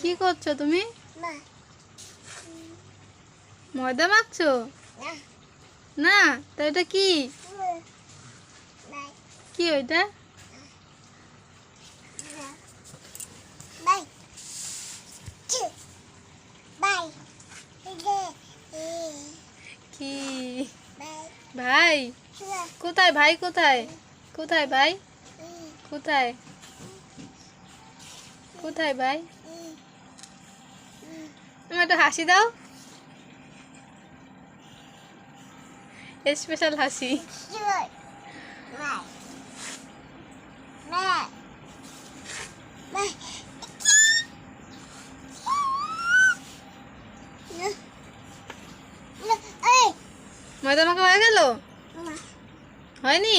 কি করছ তুমি? ময়দা মাখছো? না তা এটা কি? কি ওইটা? কি? ভাই, কোথায় ভাই, কোথায়? কোথায় ভাই? কোথায়? কোথায় ভাই? তুমি একটু হাসি দাও। স্পেশাল হাসি। ময়দা মাখা হয়ে গেল? হয়নি?